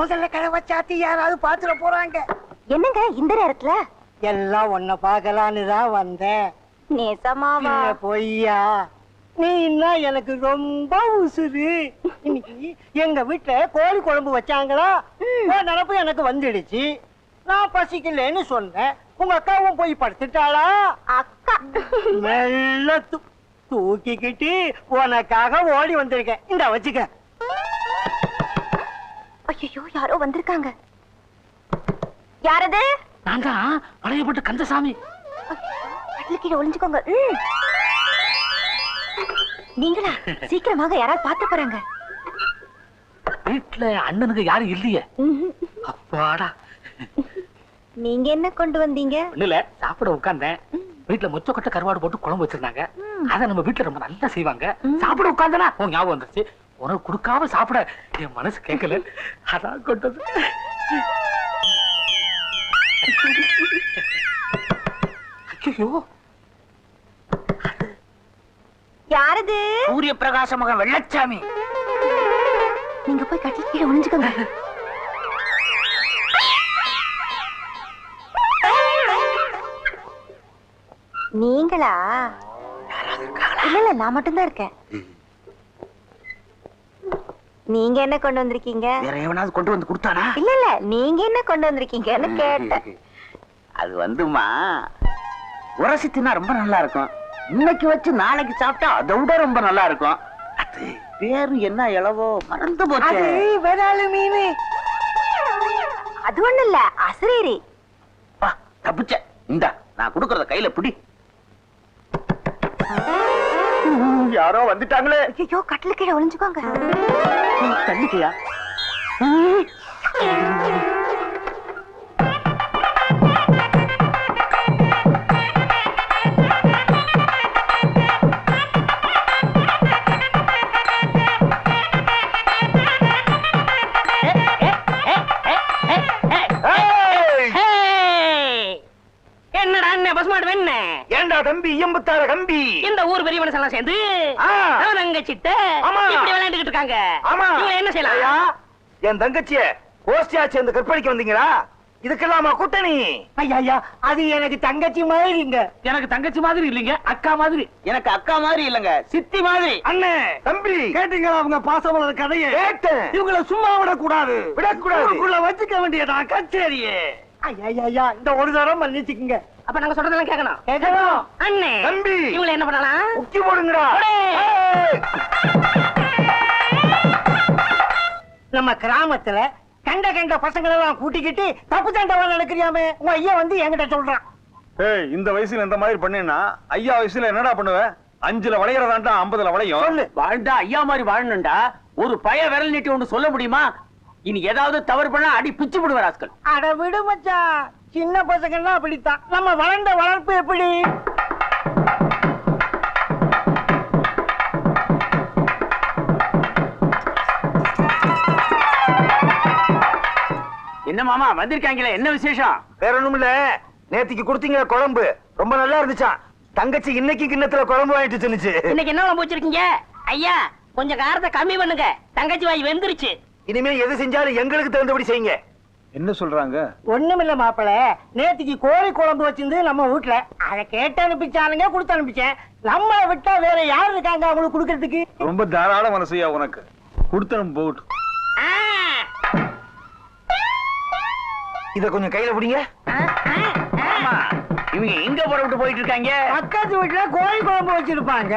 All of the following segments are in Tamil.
முதல்ல கதவை சாத்தி யாராவது பாத்துட போறாங்க. என்னங்க இந்த நேரத்துல? எல்லாம் உன்னை பார்க்கலான்னு தான் வந்தேன். நேசமாவா? பொய்யா. நீ இன்னும் எனக்கு ரொம்ப உசுரு இன்னைக்கு எங்க வீட்டுல கோழி குழம்பு வச்சாங்களா? நினப்பு எனக்கு வந்துடுச்சு. நான் பசிக்கலன்னு சொன்னேன். உங்க அக்காவும் போய் படுத்துட்டாளா? அக்கா. மெல்ல தூக்கிக்கிட்டு உனக்காக ஓடி வந்திருக்கேன். இந்த வச்சுக்க. ஐயோ யாரோ வந்திருக்காங்க. யாரது? நான் தான் பழையப்பட்ட கந்தசாமி. கீழே ஒளிஞ்சுக்கோங்க. நீங்களா? சீக்கிரமாக யாராவது பார்த்து போறாங்க. வீட்டுல அண்ணனுக்கு யாரும் இல்லையே. அப்பாடா. நீங்க என்ன கொண்டு வந்தீங்க? ஒண்ணுல சாப்பிட உட்கார்ந்தேன். வீட்டுல மொச்சக்கொட்டை கருவாடு போட்டு குழம்பு வச்சிருந்தாங்க. அத நம்ம வீட்டுல ரொம்ப நல்லா செய்வாங்க. சாப்பிட உட்கார்ந்தனா உன் ஞாபகம் வந்துருச்சு. உனக்கு கொடுக்காம சாப்பிட என் மனசு கேட்கல. அதான் கொண்டது ஐயோ யாரது? சூரிய பிரகாச மகன் வெள்ளச்சாமி. நீங்க போய் கட்டில கீழே ஒளிஞ்சுக்கோங்க. நீங்களா? இல்ல இல்ல நான் மட்டும்தான் இருக்கேன். நீங்க என்ன கொண்டு வந்திருக்கீங்க? வேற எவனாவது கொண்டு வந்து கொடுத்தானா? இல்ல இல்ல நீங்க என்ன கொண்டு வந்திருக்கீங்கன்னு கேட்டேன். அது வந்துமா உரசி தின்னா ரொம்ப நல்லா இருக்கும் இன்னைக்கு வச்சு நாளைக்கு சாப்பிட்டா அதை விட ரொம்ப நல்லா இருக்கும் அது பேரு என்ன இளவோ மறந்து அது போச்சு விராலு மீன். அது ஒண்ணு இல்ல அசரீரி தப்பிச்ச. இந்த நான் கொடுக்கறத கையில பிடி. யாரோ வந்துட்டாங்களே. ஐயோ கட்டில கீழே ஒளிஞ்சுக்கோங்க தள்ளிக்கையா அங்க சித்த? ஆமா. இப்படி விளையாண்டுகிட்டு இருக்காங்க. ஆமா. இவங்க என்ன செய்யலாம்? ஐயா, என் தங்கச்சிய கோஷ்டியா சேர்ந்து கற்பழிக்க வந்தீங்களா? இதுக்கெல்லாமா கூட்டணி? ஐயா அது எனக்கு தங்கச்சி மாதிரிங்க எனக்கு தங்கச்சி மாதிரி இல்லைங்க அக்கா மாதிரி. எனக்கு அக்கா மாதிரி இல்லங்க சித்தி மாதிரி. அண்ணே தம்பி. கேட்டீங்களா அவங்க பாசமலர் கதையை? கேட்டேன். இவங்கள சும்மா விடக்கூடாது. விடக்கூடாது. வச்சுக்க வேண்டியதா கச்சேரியே. ஐயா, ஐயா இந்த ஒரு தரம் மன்னிச்சுக்குங்க. அப்ப நாங்க சொல்றதெல்லாம் கேட்கணும் கேட்கணும் அண்ணே தம்பி. இவங்களை என்ன பண்ணலாம்? முக்கி போடுங்கடா. நம்ம கிராமத்துல கண்ட கண்ட பசங்களை எல்லாம் கூட்டிக்கிட்டு தப்பு சண்டை நடக்கிறியாமே? உங்க ஐயா வந்து என்கிட்ட சொல்றான். ஏய் இந்த வயசுல இந்த மாதிரி பண்ணேன்னா ஐயா வயசுல என்னடா பண்ணுவ? அஞ்சுல வளையறதாண்டா ஐம்பதுல வளையும்? சொல்லு. வாழ்ந்தா ஐயா மாதிரி வாழணும்டா. ஒரு பய விரல் நீட்டி ஒன்று சொல்ல முடியுமா? இனி ஏதாவது தவறு பண்ணா அடி பிச்சு விடுவார் ஆஸ்கள் அட விடு மச்சான். சின்ன பசங்கன்னா அப்படித்தான். நம்ம வளர்ந்த வளர்ப்பு எப்படி? என்ன மாமா வந்திருக்காங்களே என்ன விசேஷம்? வேற ஒண்ணும் இல்ல. நேத்திக்கு கொடுத்தீங்க குழம்பு. ரொம்ப நல்லா இருந்துச்சாம் தங்கச்சி இன்னைக்கு கிண்ணத்துல குழம்பு வாங்கிட்டு சொன்னுச்சு இன்னைக்கு என்ன குழம்பு வச்சிருக்கீங்க? ஐயா கொஞ்சம் காரத்தை கம்மி பண்ணுங்க. தங்கச்சி வாய் வெந்துருச்சு. இனிமே எது செஞ்சாலும் எங்களுக்கு தகுந்தபடி செய்யுங்க. என்ன சொல்றாங்க? ஒண்ணுமில்ல மாப்பிள. நேத்திக்கு கோழி குழம்பு வச்சிருந்து நம்ம வீட்டுல அதை கேட்டு அனுப்பிச்சானுங்க கொடுத்து அனுப்பிச்சேன். நம்மளை விட்டா வேற யார் இருக்காங்க அவங்களுக்கு கொடுக்கறதுக்கு? ரொம்ப தாராள மனசையா உனக்கு. கொடுத்தனும் போகட்டும். ஆ, இத கொஞ்சம் கையில பிடிங்க. ஆமா. இவங்க எங்க புறப்பட்டு போயிட்டு இருக்காங்க. பக்கத்து வீட்டுல கோழி குழம்பு வச்சிருப்பாங்க.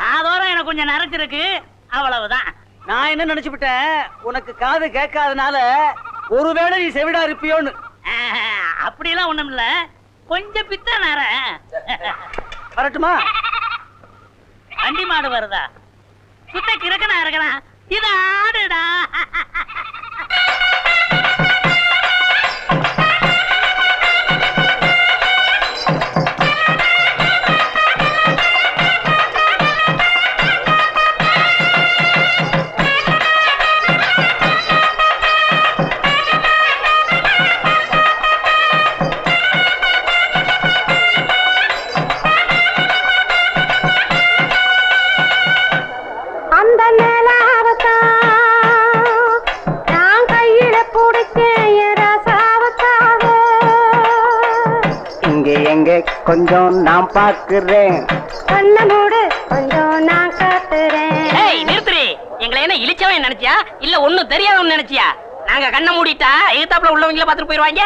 காதோரம் எனக்கு கொஞ்சம் நரைச்சிருக்கு அவ்வளவுதான். நான் என்ன நினைச்சுக்கிட்டேன் உனக்கு காது கேட்காதனால ஒருவேளை நீ செவிடா இருப்பியோன்னு. அப்படியெல்லாம் ஒண்ணும் இல்ல கொஞ்சம் பித்த நர. வரட்டுமா? வண்டி மாடு வருதா? சுத்த கிறுக்கனா இருக்கிறான் இது ஆடுடா. கொஞ்சம் நான் பாக்குறேன் கண்ண மூடு கொஞ்சம் நான் காத்துறேன் ஏய் நிறுத்துறி எங்களை என்ன இழிச்சவன் நினைச்சியா? இல்ல ஒண்ணும் தெரியாதவன் நினைச்சியா? நாங்க கண்ணை மூடிட்டா எதிர்த்தாப்புல உள்ளவங்கள பாத்துட்டு போயிருவாங்க?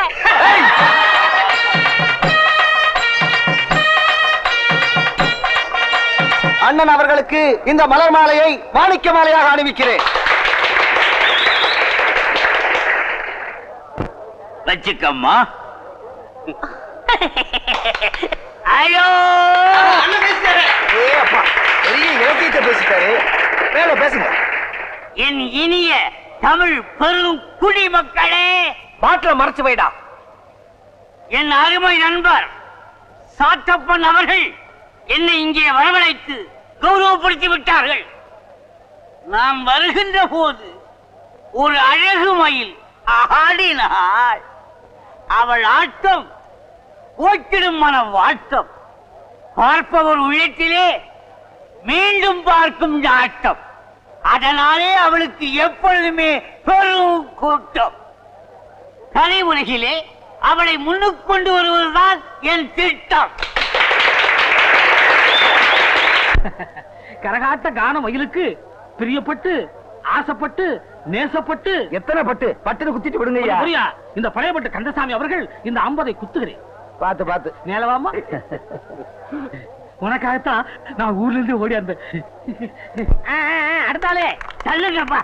அண்ணன் அவர்களுக்கு இந்த மலர் மாலையை மாணிக்க மாலையாக அணிவிக்கிறேன். வச்சுக்கம்மா. ஐயோ! பெரிய இலக்கியத்தை பேசிட்டாரு. மேல பேசுங்க. என் இனிய தமிழ் பெரும் குடிமக்களே பாட்டில மறைச்சு வைடா. என் அருமை நண்பர் சாத்தப்பன் அவர்கள் என்னை இங்கே வரவழைத்து கௌரவப்படுத்தி விட்டார்கள். நாம் வருகின்ற போது ஒரு அழகு மயில் ஆடினாள். அவள் ஆட்டம் போக்கிடும் மனம் வாட்டம் பார்ப்பவர் உள்ளத்திலே மீண்டும் பார்க்கும் ஆட்டம் அதனாலே அவளுக்கு எப்பொழுதுமே பெரும் கூட்டம். கலை உலகிலே அவளை முன்னுக்கு கொண்டு வருவதுதான் என் திட்டம். கரகாட்ட கான மயிலுக்கு பிரியப்பட்டு ஆசைப்பட்டு நேசப்பட்டு. எத்தனை பட்டு? பட்டுன்னு குத்திட்டு விடுங்க இந்த பழையப்பட்ட கந்தசாமி அவர்கள் இந்த ஐம்பதை குத்துகிறேன். பாத்து பாத்து நேலவாமா? உனக்காகத்தான் நான் ஊர்ல இருந்து ஓடி வந்தேன். அடுத்தாலே தள்ளுங்கப்பா.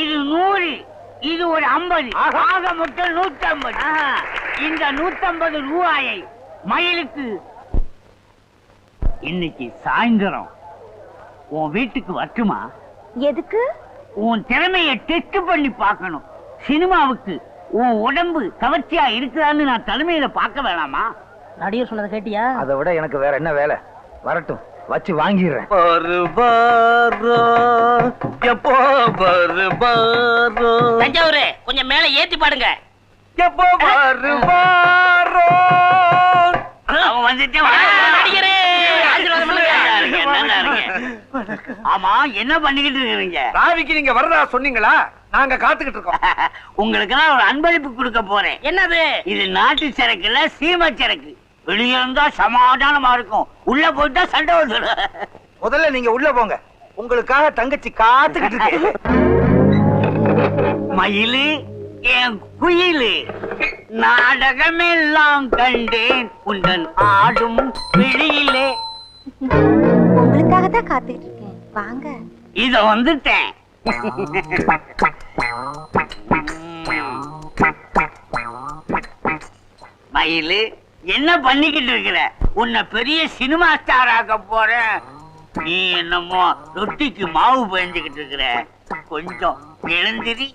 இது நூறு இது ஒரு ஐம்பது. ஆக. மொத்தம் நூத்தி ஐம்பது இந்த நூத்தம்பது ரூபாயை மயிலுக்கு இன்னைக்கு சாயந்தரம். உன் வீட்டுக்கு வரட்டுமா? எதுக்கு? உன் திறமைய டெஸ்ட் பண்ணி பார்க்கணும். சினிமாவுக்கு உன் உடம்பு கவர்ச்சியா இருக்குதான்னு நான் தலைமையில பார்க்க வேணாமா? நடிகர் சொன்னதை கேட்டியா? அதை விட எனக்கு வேற என்ன வேலை? வரட்டும் வச்சு வாங்கிடுறேன். தஞ்சாவூர் கொஞ்சம் மேல ஏத்தி பாடுங்க. எப்போ. ஆமா என்ன பண்ணிக்கிட்டு இருக்கீங்க ராவிக்கு நீங்க வரதா சொன்னீங்களா? நாங்க காத்துக்கிட்டு இருக்கோம். உங்களுக்கு நான் ஒரு அன்பளிப்பு கொடுக்க போறேன். என்னது? இது நாட்டு சரக்கு இல்ல சீமை சரக்கு. வெளியே இருந்தா சமாதானமா இருக்கும். உள்ள போயிட்டா சண்டை வந்துடும். முதல்ல நீங்க உள்ள போங்க. உங்களுக்காக தங்கச்சி காத்துக்கிட்டு இருக்கு. மயிலு என் குயிலு நாடகமெல்லாம் கண்டேன். உந்தன் ஆடும் வெளியிலே உங்களுக்காக தான் காத்துக்கிட்டு இருக்கேன். வாங்க. இத வந்துட்டேன். மயிலு என்ன பண்ணிக்கிட்டு இருக்கிற? உன்னை பெரிய சினிமா ஸ்டார் ஆக்க போறேன். நீ என்னமோ ரொட்டிக்கு மாவு பயந்துகிட்டு இருக்கிற. கொஞ்சம் எழுந்திரி.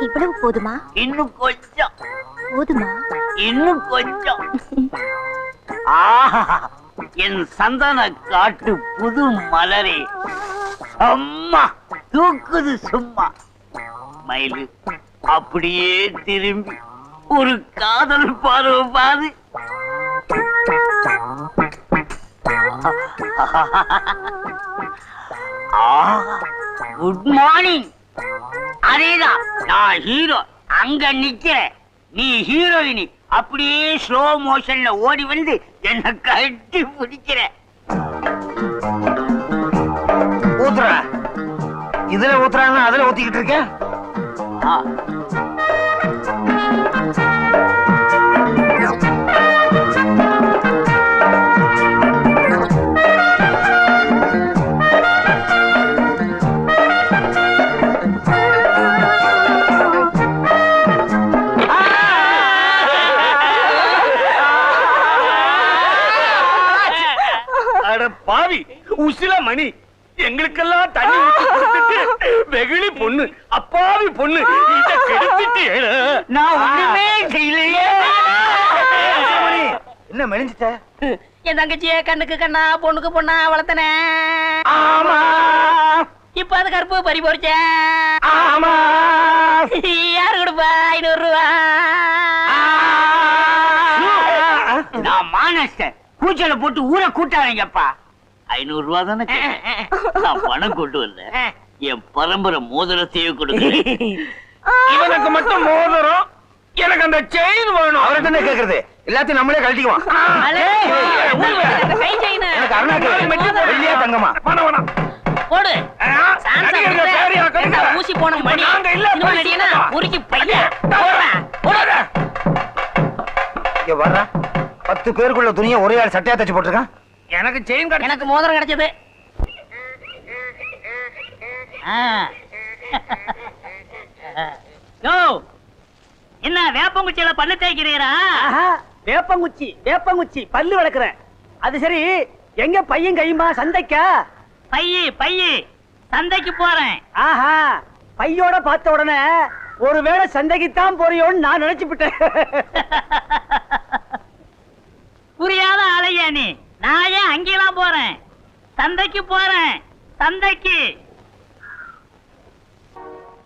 இவ்வளவு போதுமா? இன்னும் கொஞ்சம். போதுமா? இன்னும் கொஞ்சம். ஆஹா என் சந்தன காட்டு புது மலரே. அம்மா தூக்குது சும்மா. மயிலு அப்படியே திரும்பி ஒரு காதல் பார்வை பாரு. குட் மார்னிங் அதேதான் நான் ஹீரோ அங்க நிக்கிறேன். நீ ஹீரோயினி அப்படியே ஸ்லோ மோஷன்ல ஓடி வந்து என்ன கட்டி பிடிக்கிற ஊத்துற. இதுல ஊத்துறாங்க அதுல ஊத்திக்கிட்டு இருக்கேன்? அட பாவி உசில மணி. எங்களுக்கெல்லாம் தண்ணி ஊத்தி கொடுத்துட்டு வெகுளி பொண்ணு அப்பாவி பொண்ணு இத கெடுத்துட்டு நான் ஒண்ணுமே செய்யலையே. என்ன மெலிஞ்சிட்ட? என் தங்கச்சிய கண்ணுக்கு கண்ணா பொண்ணுக்கு பொண்ணா வளர்த்தனே. ஆமா. இப்ப அது கருப்பு பறி போச்சேன் ஆமா. யாரு கொடுப்பா? ஐநூறு ரூபா. நான் மானஸ்டர் கூச்சல போட்டு ஊரை கூட்டாதீங்கப்பா. ஐநூறு ரூபா தானே. நான் பணம் கொண்டு வரல என் பரம்பரை மோதிரத்தையே கொடுக்க இவனுக்கு மட்டும் மோதிரம் எனக்கு அந்த செயின் வேணும். அவர்கிட்ட என்ன கேக்குறது? எல்லாத்தையும் நம்மளே கழட்டிக்குவோம் எனக்கு வெள்ளியா தங்கமா? வேணாம் வேணாம் போடு? ஊசி போன மணி? உருக்கி பையன் போடுறா, போடு. இங்க வர்றா. பத்து பேருக்குள்ள துணியை ஒரே ஆள் சட்டையா தச்சு போட்டிருக்கான். எனக்கு செயின் கிடைச்சு எனக்கு மோதிரம் கிடைச்சது. யோ, என்ன வேப்பங்குச்சியில பல்லு தேய்க்கிறீரா? வேப்பங்குச்சி வேப்பங்குச்சி பல்லு வளர்க்குறேன் அது சரி எங்க பையன் கையுமா சந்தைக்கா? பையி பையி சந்தைக்கு போறேன். ஆஹா பையோட பார்த்த உடனே ஒருவேளை சந்தைக்குத்தான் போறியோன்னு நான் நினைச்சுப்பிட்டேன். புரியாத ஆளையா நீ. நான் ஏன் அங்கெல்லாம் போறேன்? சந்தைக்கு போறேன். சந்தைக்கு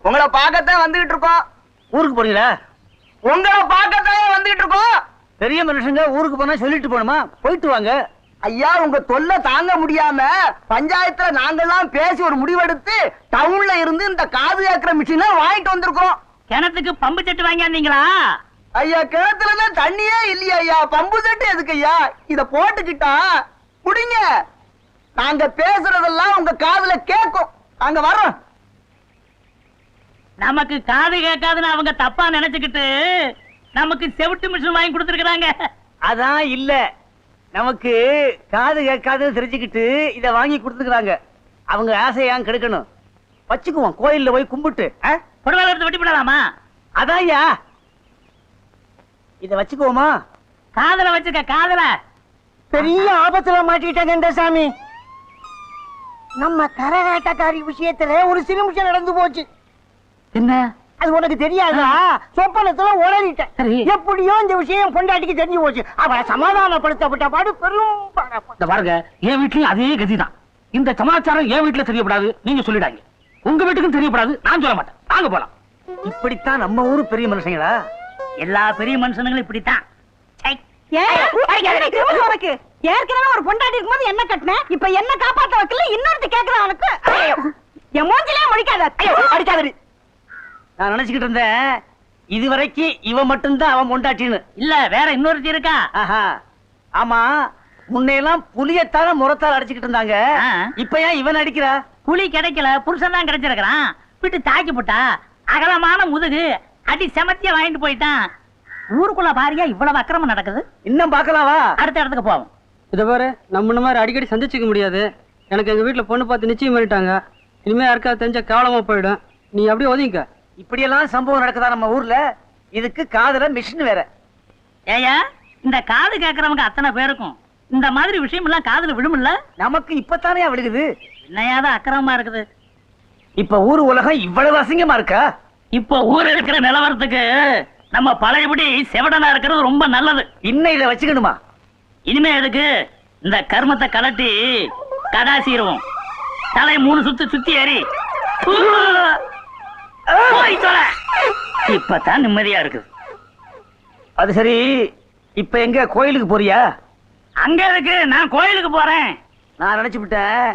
உங்களை பார்க்கத்தான் வந்துகிட்டு இருக்கோம். ஊருக்கு போறீங்களா? உங்களை பார்க்கத்தான் வந்துகிட்டு இருக்கோம். பெரிய மனுஷங்க ஊருக்கு போனா சொல்லிட்டு போணுமா போயிட்டு வாங்க. ஐயா உங்க தொல்லை தாங்க முடியாம பஞ்சாயத்துல நாங்கெல்லாம் பேசி ஒரு முடிவெடுத்து டவுன்ல இருந்து இந்த காது கேட்கிற மிஷினை வாங்கிட்டு வந்திருக்கோம். கிணத்துக்கு பம்பு செட்டு வாங்கியாந்தீங்களா? ஐயா கிணத்துல தண்ணியே இல்லையா ஐயா. பம்பு செட்டு எதுக்கு ஐயா இத போட்டுக்கிட்டா குடிங்க. நாங்க பேசுறதெல்லாம் உங்க காதுல கேட்கும். நாங்க வர்றோம். நமக்கு காது கேட்காதுன்னு அவங்க தப்பா நினைச்சுக்கிட்டு நமக்கு செவிட்டு மிஷின் வாங்கி கொடுத்துருக்காங்க அதான் இல்ல. நமக்கு காது கேட்காதுன்னு தெரிஞ்சுக்கிட்டு இத வாங்கி கொடுத்துக்கிறாங்க அவங்க ஆசையான் கெடுக்கணும்? வச்சுக்குவோம். கோயில்ல போய் கும்பிட்டு வெட்டி போடலாமா? அதான்யா. இத வச்சுக்குவோமா? காதல வச்சுக்க காதல. பெரிய ஆபத்துல மாட்டிக்கிட்டாங்க இந்த சாமி நம்ம கரகாட்டக்காரி விஷயத்துல ஒரு சிறுமிஷம் நடந்து போச்சு. என்ன? அது உனக்கு தெரியாதா? சொப்பனத்துல உளறிட்டேன். எப்படியோ இந்த விஷயம் பொண்டாட்டிக்கு தெரிஞ்சு போச்சு. அவளை சமாதானப்படுத்தப்பட்ட பாடு பெரும் பாருங்க என் வீட்லயும் அதே கதிதான். இந்த சமாச்சாரம் என் வீட்டுல தெரியப்படாது. நீங்க சொல்லிடாங்க உங்க வீட்டுக்கும் தெரியப்படாது. நான் சொல்ல மாட்டேன். வாங்க போலாம். இப்படித்தான் நம்ம ஊரு பெரிய மனுஷங்களா? எல்லா பெரிய மனுஷனுங்களும் இப்படித்தான். ஏற்கனவே ஒரு பொண்டாட்டி இருக்கும்போது என்ன கட்டின? இப்ப என்ன காப்பாத்த வைக்கல இன்னொருத்தி கேக்குறான் உனக்கு? என் மூஞ்சிலே முடிக்காத அடிக்காதடி. நான் நினைச்சுக்கிட்டு இருந்தேன் இதுவரைக்கும் இவன் மட்டும்தான் அவன் பொண்டாட்டின்னு. இல்ல வேற இன்னொருத்தி இருக்கா? ஆமா முன்னையெல்லாம் புளியத்தால முறத்தால் அடிச்சுக்கிட்டு இருந்தாங்க. இப்ப ஏன் இவன் அடிக்கிறா? புலி கிடைக்கல புருஷன் தான் கிடைச்சிருக்கிறான். விட்டு தாக்கி போட்டா அகலமான முதுகு அடி செமத்திய வாங்கிட்டு போயிட்டான். ஊருக்குள்ள பாரியா இவ்வளவு அக்கிரமம் நடக்குது? இன்னும் பார்க்கலாவா? அடுத்த இடத்துக்கு போவோம். இத பாரு நம்ம மாதிரி அடிக்கடி சந்திச்சுக்க முடியாது. எனக்கு எங்க வீட்டுல பொண்ணு பார்த்து நிச்சயம் பண்ணிட்டாங்க. இனிமே யாருக்கா தெரிஞ்ச கேவலமா போயிடும். நீ அப்படியே ஒதுங்க இப்படியெல்லாம் சம்பவம் நடக்குதா நம்ம ஊர்ல? இதுக்கு காதுல மிஷின் வேற. ஏயா இந்த காது கேக்குறவங்க அத்தனை பேருக்கும். இந்த மாதிரி விஷயம் எல்லாம் காதுல விழுமில்ல? நமக்கு இப்பத்தானே விழுகுது. என்னையாதான் அக்கிரமமா இருக்குது. இப்ப ஊர் உலகம் இவ்வளவு அசிங்கமா இருக்கா? இப்போ ஊர் இருக்கிற நிலவரத்துக்கு நம்ம பழையபடி செவடனா இருக்கிறது ரொம்ப நல்லது. இன்னையில வச்சுக்கணுமா? இனிமே எதுக்கு? இந்த கர்மத்தை கலட்டி கடாசிடுவோம் தலை மூணு சுத்து சுத்தி ஏறி. இப்பதான் நிம்மதியா இருக்குது. அது சரி இப்ப எங்க கோயிலுக்கு போறியா? அங்க இருக்கு நான் கோயிலுக்கு போறேன். நான் நினைச்சு விட்டேன்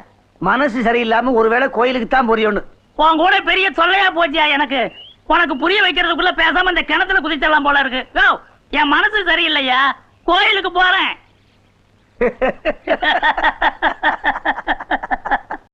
மனசு சரியில்லாம ஒருவேளை கோயிலுக்கு தான் போறியோன்னு. உன் கூட பெரிய தொல்லையா போச்சியா எனக்கு? உனக்கு புரிய வைக்கிறதுக்குள்ள பேசாம இந்த கிணத்துல குதிச்சிடலாம் போல இருக்கு. என் மனசு சரியில்லையா? கோயிலுக்கு போறேன்.